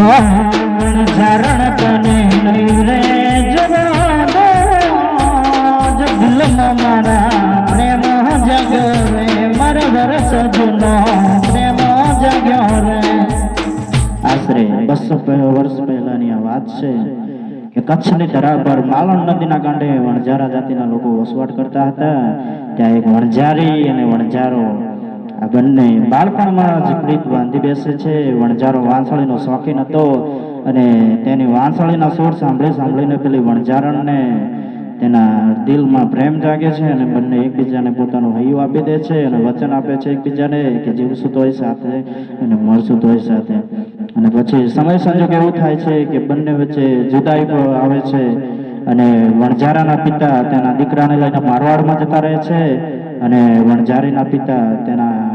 ચરણ તને બસો વર્ષ પહેલાની આ વાત છે કે કચ્છની ધરા માલણ નદીના કાંઠે વણઝારા જાતિના લોકો વસવાટ કરતા હતા ત્યાં એક વણઝારી અને વણઝારો આ બંને બાળપણમાં જ પ્રીત બાંધી બેસે છે. વણઝારો વાંસળીનો શોખીન હતો અને તેની વાંસળીના સોર સાંભળી સાંભળીને પેલી વણજારણને તેના દિલમાં પ્રેમ જાગે છે અને બંને એકબીજાને પોતાનું હૈયું આપી દે છે અને વચન આપે છે એકબીજાને કે જીવશું તોય સાથે અને મળશું તોય સાથે. અને પછી સમય સંજોગ એવું થાય છે કે બંને વચ્ચે જુદાઈ આવે છે અને વણઝારાના પિતા તેના દીકરાને લઈને મારવાડમાં જતા રહે છે અને વણઝારીના પિતા તેના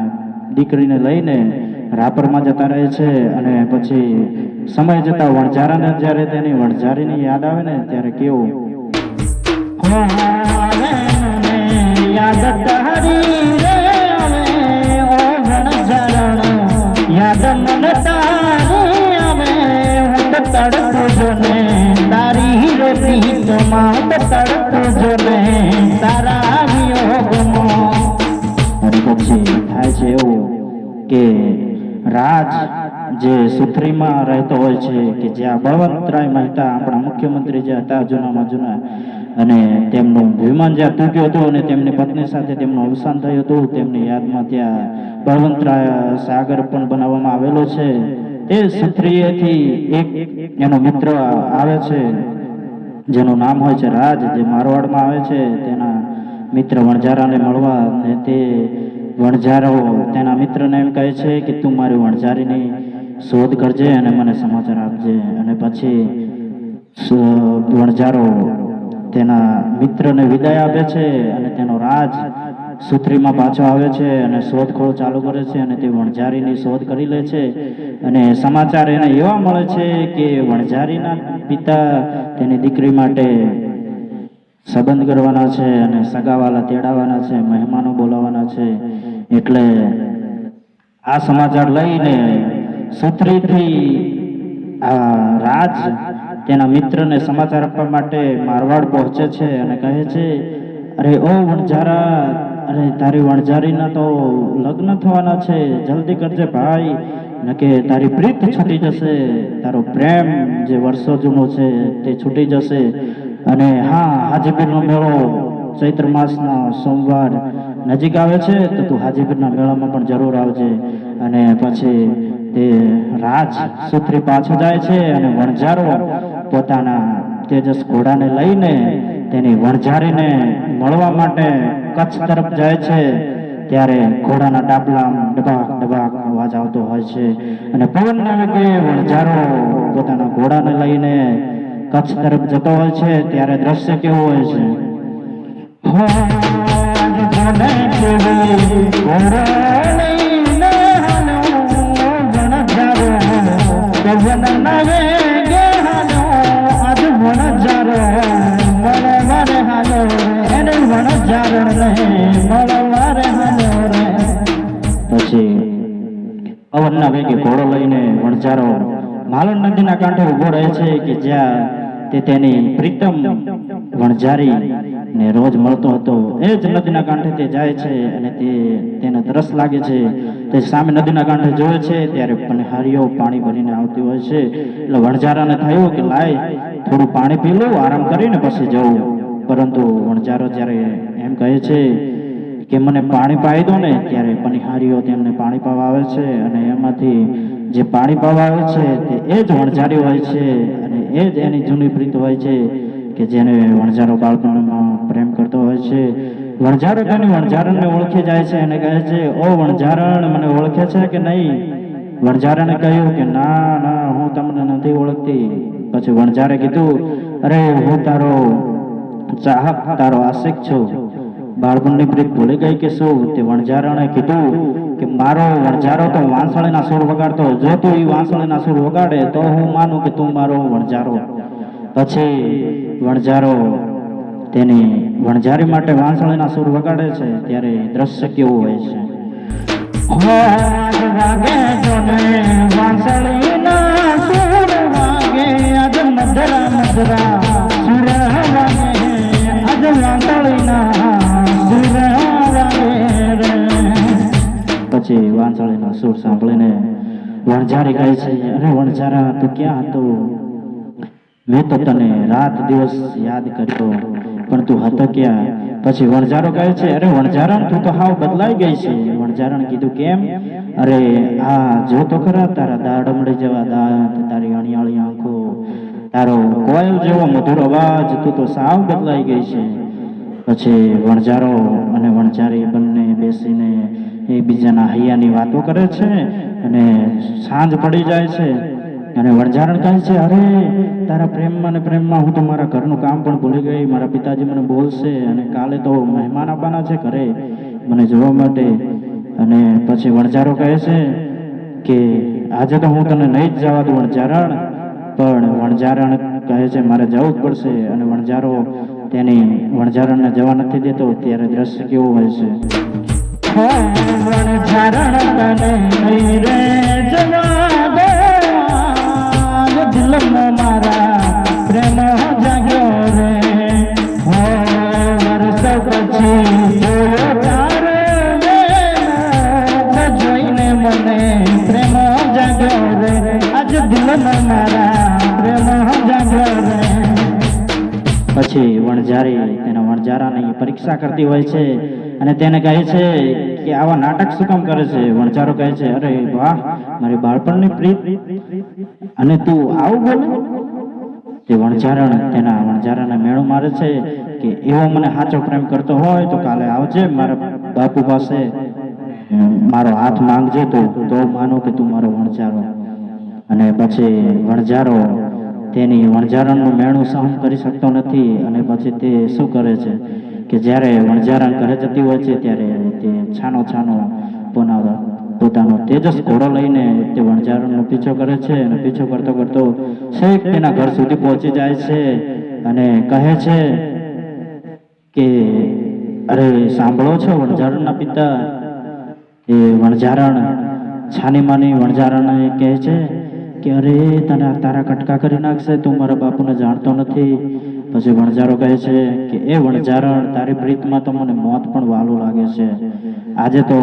દીકરીને લઈને રાપરમાં જતા રહે છે અને પછી સમય જતા વણઝારાને જ્યારે તેની વણઝારીની યાદ આવે ને ત્યારે કેવું? યાદ તારી પછી થાય છે એવું. કે રાજ જે સુથરીમાં રહેતો હોય છે, કે જ્યાં બળવંતરાય મહેતા, આપણા મુખ્યમંત્રી જે હતા, જૂનામાં જૂના, અને તેમનું વિમાન જ્યાં તૂટ્યું હતું અને તેમની પત્ની સાથે તેમનું અવસાન થયું હતું, તેમની યાદમાં ત્યાં બળવંતરાય સાગર પણ બનાવવામાં આવેલો છે. તે સુથરીએથી એક એનો મિત્ર આવે છે, જેનું નામ હોય છે રાજ, જે મારવાડમાં આવે છે. તેના મિત્ર વણઝારાને મળવા અને તે વણઝારો. તેના મિત્રને એમ કહે છે કે તું મારી વણઝારીની શોધ કરજે અને મને સમાચાર આપજે. અને પછી વણઝારો તેના મિત્રને વિદાય આપે છે અને તેનો રાજ સુથરીમાં પાછો આવે છે અને શોધખોળ ચાલુ કરે છે અને તે વણઝારીની શોધ કરી લે છે. અને સમાચાર એને એવા મળે છે કે વણઝારીના પિતા તેની દીકરી માટે સંબંધ કરવાના છે અને સગાવાલા તેડાવવાના છે, મહેમાનો બોલાવવાના છે. એટલે આ સમાચાર લઈને સુત્રીથી આ રાજ તેના મિત્રને સમાચાર આપવા માટે મારવાડ પહોંચે છે અને કહે છે, અરે ઓ વણઝારા, અરે તારી વણઝારીના તો લગ્ન થવાના છે. જલ્દી કરજે ભાઈ કે તારી પ્રીત છૂટી જશે. તારો પ્રેમ જે વર્ષો જૂનો છે તે છૂટી જશે. અને હા હાજીપીરનો મેળો ચૈત્ર માસના સોમવાર નજીક આવે છે, તો તું હાજીપીરના મેળામાં પણ જરૂર આવજે. અને પછી તે રાજ સુત્રી પાછો જાય છે અને વણઝારો પોતાના તેજસ ઘોડાને લઈને તેની વણઝારીને મળવા માટે કચ્છ તરફ જાય છે. ત્યારે ઘોડાના ડાબલા ડબાક ડબાક અવાજ આવતો હોય છે. અને પવન નામે વણઝારો પોતાના ઘોડાને લઈને કચ્છ તરફ જતો હોય છે, ત્યારે દ્રશ્ય કેવું હોય છે? પછી પવનના વેગે ઘોડો લઈને વણઝારો માલણ નદીના કાંઠે ઊભો રહે છે કે જ્યાં તે તેની પ્રીતમ વણઝારી ને રોજ મળતો હતો. એ જ નદીના કાંઠે તે જાય છે અને તે તેને તરસ લાગે છે. તે સામે નદીના કાંઠે જોવે છે, ત્યારે પનહારીઓ પાણી ભરીને આવતી હોય છે. એટલે વણઝારાને થયું કે લાય, થોડું પાણી પી લઉં, આરામ કરીને પછી જવું પરંતુ વણઝારો જ્યારે એમ કહે છે કે મને પાણી પાઈ દો ને, ત્યારે પનિહારીઓ તેમને પાણી પાવા આવે છે અને એમાંથી જે પાણી પાવા આવે છે તે એ જ વણઝારી હોય છે અને એ જ એની જૂની પ્રીત હોય છે કે જેને વણઝારો બાળપણમાં પ્રેમ કરતો હોય છે. વણઝારો વણઝારણ વણઝારણને ઓળખી જાય છે અને કહે છે, ઓ વણઝારણ, મને ઓળખે છે કે નહીં? વણઝારાને કહ્યું કે, ના ના, હું તમને નથી ઓળખતી. પછી વણઝારે કીધું, અરે, હું તારો ચાહક, તારો આશિક છું. બાળપણની પ્રીત ભૂલી ગઈ કે શું? તે વણઝારાને કીધું કે, મારો વણઝારો તો વાંસળીના સુર વગાડતો જો તું એ વાંસળીના સુર વગાડે, તો હું માનું કે તું મારો વણઝારો. પછી વણઝારો તેની વણઝારી માટે વાંસળીના સૂર વગાડે છે, ત્યારે દ્રશ્ય કેવું હોય છે? પછી વાંસળીનો સૂર સાંભળીને વણઝારી ગાય છે, અરે વણઝારા, તું ક્યાં હતો? મેં તો તને રાત દિવસ યાદ કર્યો. પણ તું હતો ક્યાં? પછી વણઝારો કહે છે, અરે, વણઝારણ તું તો હાવ બદલાઈ ગઈ છે. વણઝારણ કીધું, કેમ? અરે, આ જો તો ખરા, તારા દાડમડી જેવા દાંત, તારી અણિયાળી આંખો, તારો કોયલ જેવો મધુર અવાજ, તું તો સાવ બદલાઈ ગઈ છે. પછી વણઝારો અને વણઝારી બંને બેસીને એકબીજાના હૈયાની વાતો કરે છે અને સાંજ પડી જાય છે. અને વણઝારણ કહે છે, અરે તારા પ્રેમમાં ને પ્રેમમાં હું તો મારા ઘરનું કામ પણ ભૂલી ગઈ, મારા પિતાજી મને બોલશે અને કાલે તો મહેમાન આવવાના છે ઘરે મને જોવા માટે. અને પછી વણઝારો કહે છે કે આજે તો હું તને નહીં જ જવા દઉં વણઝારણ, પણ વણઝારણ કહે છે મારે જવું જ પડશે અને વણઝારો તેની વણઝારણને જવા નથી દેતો, ત્યારે દ્રશ્ય કેવું હોય છે. વણઝારણ તને નહીં રે જવા પછી પછી વણઝારી તેના વણઝારાની પરીક્ષા કરતી હોય છે અને તેને કહે છે કે આવા નાટક શું કામ કરે છે? વણઝારો કહે છે, અરે વાહ મારી બાળપણની પ્રીત અને તું આવું બોલે. તે વણઝારણ, તેના વણઝારાને મેળો મારે છે કે એવો મને સાચો પ્રેમ કરતો હોય તો કાલે આવજે મારા બાપુ પાસે. મારો હાથ માંગજે તો તો માનો કે તું મારો વણઝારો. અને પછી વણઝારો, તેની વણઝારણનું મેણું સહન કરી શકતો નથી અને પછી તે શું કરે છે કે જ્યારે વણઝારણ ઘરે જતી હોય છે ત્યારે તે છાનો છાનો પોતાનો પોતાનો તેજસ ઘોડો લઈને તે વણઝારણનો પીછો કરે છે અને પીછો કરતો કરતો છેક તેના ઘર સુધી પહોંચી જાય છે અને કહે છે કે, અરે, સાંભળો છો વણઝારણના પિતા એ વણઝારણ? છાની માની વણઝારણ કહે છે કે, અરે, તને તારા કટકા કરી નાખશે, તું મારા બાપુને જાણતો નથી. પછી વણઝારો કહે છે કે, એ વણઝારણ, તારી પ્રીતમાં તો મને મોત પણ વાલું લાગે છે. આજે તો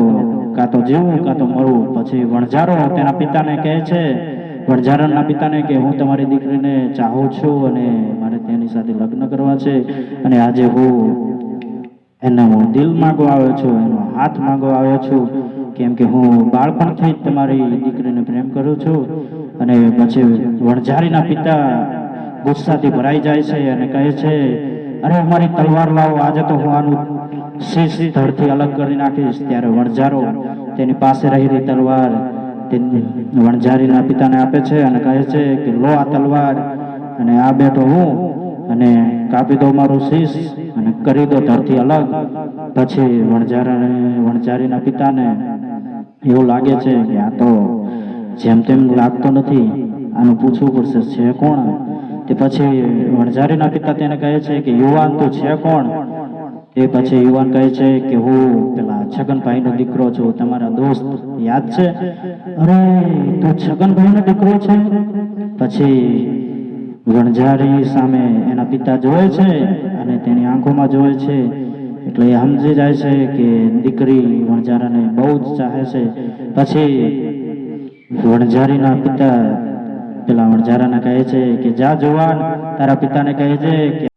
કાં તો જીવવું કાં તો મરવું. પછી વણઝારો તેના પિતાને કહે છે વણઝારણના પિતાને કે હું તમારી દીકરીને ચાહું છું અને મારે તેની સાથે લગ્ન કરવા છે. અને આજે હું એને હું દિલ માંગવા આવ્યો છું, એનો હાથ માંગવા આવ્યો છું. કેમ કે હું બાળપણથી જ તમારી દીકરીને પ્રેમ કરું છું. અને પછી વણઝારીના પિતા ગુસ્સાથી ભરાઈ જાય છે અને કહે છે અરે અમારી તલવાર લાવો, આજે તો હું આનું શીશ ધડથી અલગ કરી નાખીશ. ત્યારે વણઝારો તેની પાસે રહેલી તલવાર તે વણઝારીના પિતાને આપે છે અને કહે છે કે, લો આ તલવાર અને આ બેઠો હું અને કાપી દો મારું શીશ અને કરી દો ધરતી અલગ. પછી વણઝારાને, વણઝારીના પિતાને એવું લાગે છે કે, આ તો જેમ તેમ લાગતો નથી. આનું પૂછવું પડશે, છે કોણ? તે પછી વણઝારીના પિતા તેને કહે છે કે, યુવાન તો છે કોણ? એ પછી યુવાન કહે છે કે, હું પેલા છગનભાઈનો દીકરો છું, તમારા દોસ્ત યાદ છે? અરે, તું છગનભાઈનો દીકરો છે? પછી વણઝારી સામે એના પિતા જોવે છે અને તેની આંખોમાં જોવે છે. એટલે એ સમજી જાય છે કે દીકરી વણઝારાને બહુ જ ચાહે છે. પછી વણઝારીના પિતા પેલા વણઝારાને કહે છે કે, જા જુવાન, તારા પિતાને કહે છે કે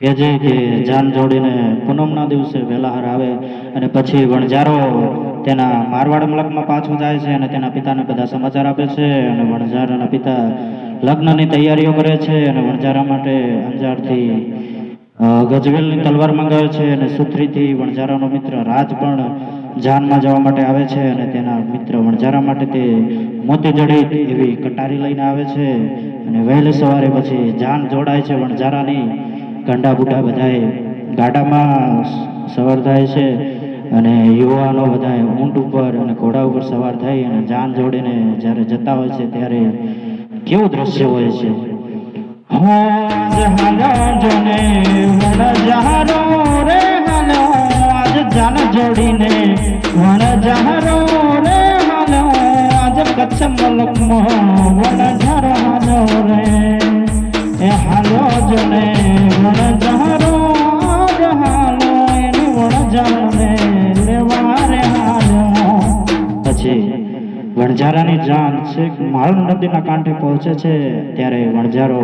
કહેજે કે, જાન જોડીને પૂનમના દિવસે વેલાહાર આવે અને પછી વણઝારો તેના મારવાડ મલકમાં પાછો જાય છે અને તેના પિતાને બધા સમાચાર આપે છે અને વણઝારાના પિતા લગ્નની તૈયારીઓ કરે છે અને વણઝારા માટે અંજારથી ગજવેલની તલવાર મંગાવે છે અને સુથરીથી વણઝારાનો મિત્ર રાજ પણ જાનમાં જવા માટે આવે છે અને તેના મિત્ર વણઝારા માટે તે મોતી જડિત એવી કટારી લઈને આવે છે અને વહેલી સવારે પછી જાન જોડાય છે વણઝારાની. ગંડા બુઢા બધાએ ગાડામાં સવાર થાય છે અને યુવાનો બધાએ ઊંટ ઉપર અને ઘોડા ઉપર સવાર થઈ અને જાન જોડીને જ્યારે જતા હોય છે ત્યારે કેવું દ્રશ્ય હોય છે? હું જોને પછી વણઝારાની જાન છેક માળ નદીના કાંઠે પહોંચે છે, ત્યારે વણઝારો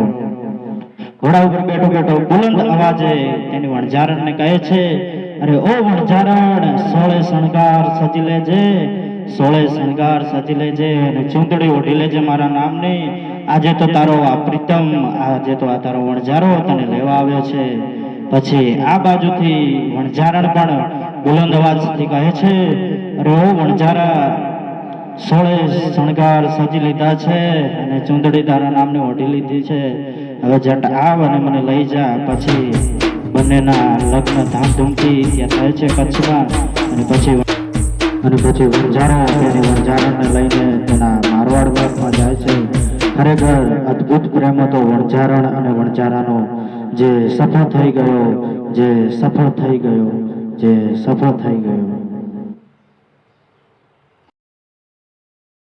ઘોડા ઉપર બેઠો બેઠો બુલંદ અવાજે તેની વણઝારણને કહે છે, અરે ઓ વણઝારણ, સોળે શણગાર સજી લેજે સોળે શણગાર સજી લેજે અને ચૂંદડી ઓઢી લેજે મારા નામની, આજે તો તારો આ પ્રીતમ, આજે તો આ તારો વણઝારો તને લેવા આવ્યો છે. પછી આ બાજુથી વણઝારણ પણ બુલંદ અવાજથી કહે છે, અરે ઓ વણઝારા, સોળે શણગાર સજી લીધા છે અને ચૂંદડી તારા નામને ઓઢી લીધી છે. હવે જટ આવ અને મને લઈ જા. પછી બંનેના લગ્ન ધામધૂમથી ત્યાં થાય છે કચ્છમાં અને પછી અને પછી વણઝારો તેની વણઝારાને લઈને તેના મારવાડ વાસમાં જાય છે. ખરેખર અદ્ભુત પ્રેમ હતો વણઝારણ અને વણઝારાનો જે સફળ થઈ ગયો, જે સફળ થઈ ગયો, જે સફળ થઈ ગયો.